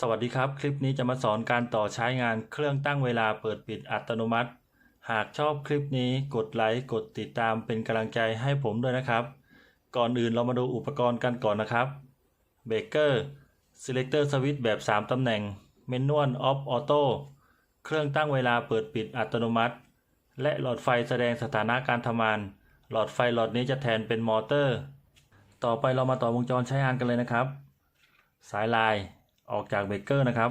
สวัสดีครับ คลิปนี้จะมาสอนการต่อใช้งานเครื่องตั้งเวลาเปิดปิดอัตโนมัติ หากชอบคลิปนี้กดไลค์กดติดตามเป็นกำลังใจให้ผมด้วยนะครับ ก่อนอื่นเรามาดูอุปกรณ์กันก่อนนะครับเบเกอร์ Selector Switch แบบ 3 ตำแหน่ง Manual Off Auto เครื่องตั้งเวลาเปิดปิดอัตโนมัติ และหลอดไฟแสดงสถานะการทำงาน หลอดไฟหลอดนี้จะแทนเป็นมอเตอร์ ต่อไปเรามาต่อวงจรใช้งานกันเลยนะครับ สายลาย ออกจากเบเกอร์นะครับ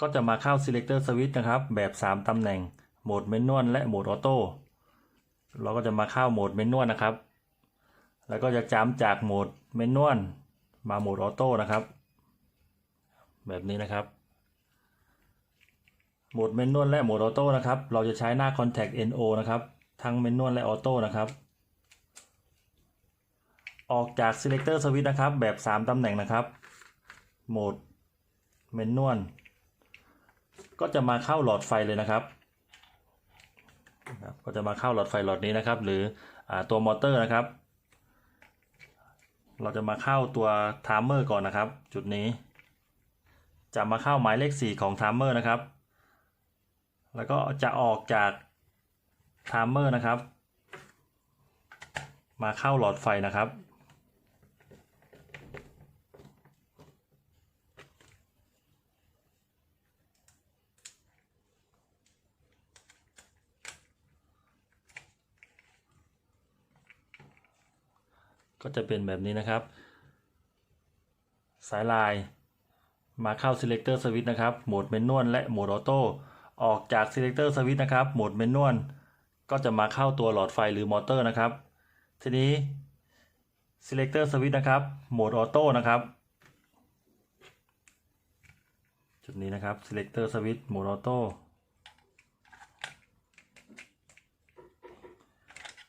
ก็จะมาเข้า Selector Switch นะครับ แบบ 3ตำแหน่ง โหมดเมนวลและโหมดออโต้ เราก็จะมาเข้าโหมดเมนวลนะครับ แล้วก็จะจำจากโหมดเมนวลมาโหมดออโต้นะครับ แบบนี้นะครับโหมดเมนวลและโหมดออโต้นะครับ เราจะใช้หน้า Contact NO นะครับ ทั้งเมนวลและออโต้นะครับ ออกจาก selector switch นะครับ แบบ 3ตำแหน่งนะครับ โหมดเมนนวลก็จะมาเข้าหลอดไฟเลยนะครับ ก็จะมาเข้าหลอดไฟหลอดนี้นะครับ หรืออตัวมอเตอร์นะครับ เราจะมาเข้าตัวไทม์เมอร์ก่อนนะครับ จุดนี้ จะมาเข้าหมายเลข 4 ของไทม์เมอร์นะครับ แล้วก็จะออกจากไทม์เมอร์นะครับ มาเข้าหลอดไฟนะครับ ก็จะเป็นแบบนี้นะครับ สายลายมาเข้า selector switch นะครับ โหมดเมนนวลและโหมดออโต้ออกจาก selector switch นะครับ โหมดเมนนวลก็จะมาเข้าตัวหลอดไฟหรือมอเตอร์นะครับ ทีนี้ selector switch นะครับ โหมดออโต้นะครับ จุดนี้นะครับ selector switch โหมดออโต้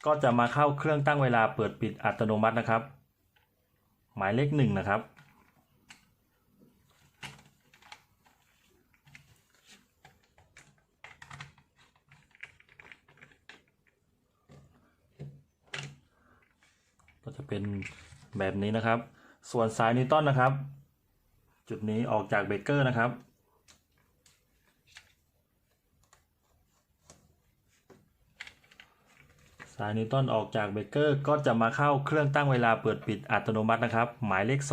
ก็จะมาเข้าเครื่องตั้งเวลาเปิดปิดอัตโนมัตินะครับ หมายเลขหนึ่งนะครับ ก็จะเป็นแบบนี้นะครับ ส่วนสายนิวตันนะครับ จุดนี้ออกจากเบรกเกอร์นะครับ สายนิวตันออกจากเบเกอร์ก็จะมาเข้าเครื่องตั้งเวลาเปิดปิดอัตโนมัตินะครับ หมายเลข 2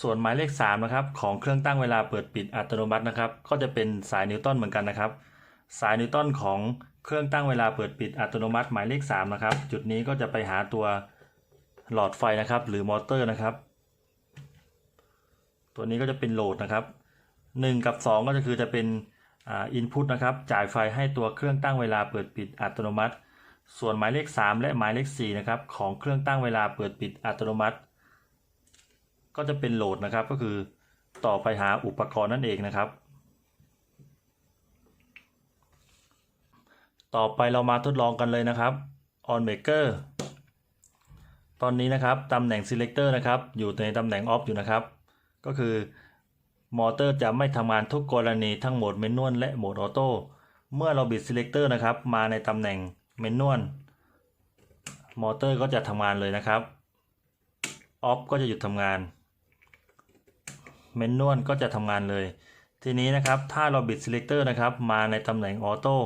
ส่วนหมายเลข3นะครับของเครื่องตั้งเวลาเปิดปิดอัตโนมัตินะครับ ก็จะเป็นสายนิวตันเหมือนกันนะครับ สายนิวตันของเครื่องตั้งเวลาเปิดปิดอัตโนมัติหมายเลข3นะครับ จุดนี้ก็จะไปหาตัวหลอดไฟนะครับ หรือมอเตอร์นะครับ ตัวนี้ก็จะเป็นโหลดนะครับ 1 กับ 2 ก็จะคือจะเป็นอินพุตนะครับ จ่ายไฟให้ตัวเครื่องตั้งเวลาเปิดปิดอัตโนมัติ ส่วนหมายเลข 3 และหมายเลข4นะครับของเครื่องตั้งเวลาเปิดปิดอัตโนมัติ ก็จะเป็นโหลดนะครับก็คือต่อไปหาอุปกรณ์นั่นเองนะครับ ต่อไปเรามาทดลองกันเลยนะครับ on maker ตอนนี้นะครับตำแหน่ง selector นะครับ อยู่ในตำแหน่ง off อยู่นะครับ ก็คือมอเตอร์จะไม่ทำงานทุกกรณีทั้งโหมดเมนนวลและโหมดออโต้เมื่อเราบิด selector นะครับ มาในตำแหน่งเมนนวลมอเตอร์ก็จะทำงานเลยนะครับ off ก็จะหยุดทำงานเมนนวลก็จะทำงานเลย ทีนี้นะครับถ้าเราบิด selector นะครับ มาในตำแหน่งออโต้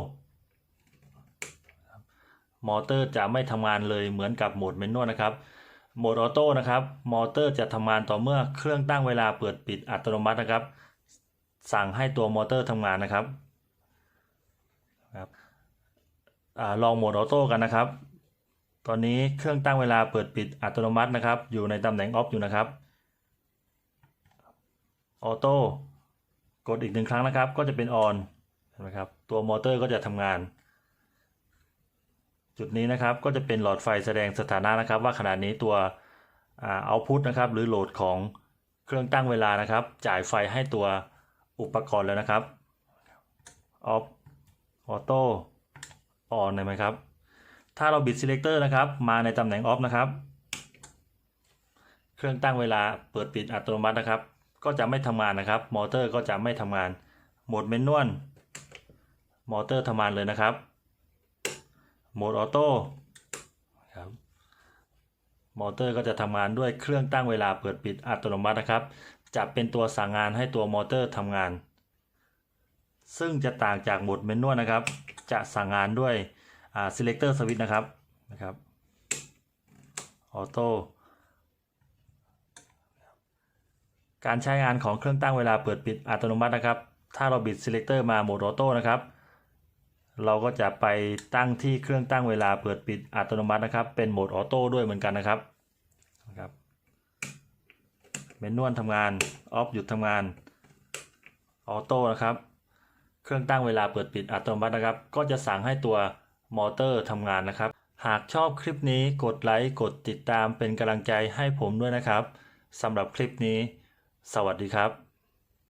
มอเตอร์จะไม่ทำงานเลยเหมือนกับโหมดเมนนวลนะครับ โหมดออโต้นะครับ มอเตอร์จะทำงานต่อเมื่อเครื่องตั้งเวลาเปิดปิดอัตโนมัตินะครับ สั่งให้ตัวมอเตอร์ทำงานนะครับครับอลองโหมดออโต้กันนะครับ ตอนนี้เครื่องตั้งเวลาเปิดปิดอัตโนมัตินะครับ อยู่ในตำแหน่งออฟอยู่นะครับ ออโต้ กดอีกหนึ่งครั้งนะครับ ก็จะเป็นออนเห็นไหมครับ ตัวมอเตอร์ก็จะทำงาน จุดนี้นะครับก็จะเป็นหลอดไฟแสดงสถานะนะครับ ว่าขณะนี้ตัวเอาพุทนะครับหรือโหลดของเครื่องตั้งเวลานะครับ จ่ายไฟให้ตัวอุปกรณ์แล้วนะครับออฟออโต้ออนเห็นไหมครับ ถ้าเราบิด selector นะครับ มาในตำแหน่งออฟนะครับ เครื่องตั้งเวลาเปิดปิดอัตโนมัตินะครับ ก็จะไม่ทำงานนะครับ มอเตอร์ก็จะไม่ทำงาน โหมดเมนนวลมอเตอร์ทำงานเลยนะครับ โหมดออโต้ครับมอเตอร์ก็จะทำงานด้วยเครื่องตั้งเวลาเปิดปิดอัตโนมัตินะครับ จะเป็นตัวสั่งงานให้ตัวมอเตอร์ทำงาน ซึ่งจะต่างจากโหมดเมนนวลนะครับ จะสั่งงานด้วยอ่า selector switch นะครับนะครับออโต้การใช้งานของเครื่องตั้งเวลาเปิดปิดอัตโนมัตินะครับ ถ้าเราบิด selector มาโหมดออโต้นะครับ เราก็จะไปตั้งที่เครื่องตั้งเวลาเปิดปิดอัตโนมัตินะครับ เป็นโหมดออโต้ด้วยเหมือนกันนะครับนะครับเมนนวลทำงานออฟหยุดทำงานออโต้นะครับ เครื่องตั้งเวลาเปิดปิดอัตโนมัตินะครับ ก็จะสั่งให้ตัวมอเตอร์ทำงานนะครับ หากชอบคลิปนี้กดไลค์กดติดตามเป็นกำลังใจให้ผมด้วยนะครับสำหรับคลิปนี้ สวัสดีครับ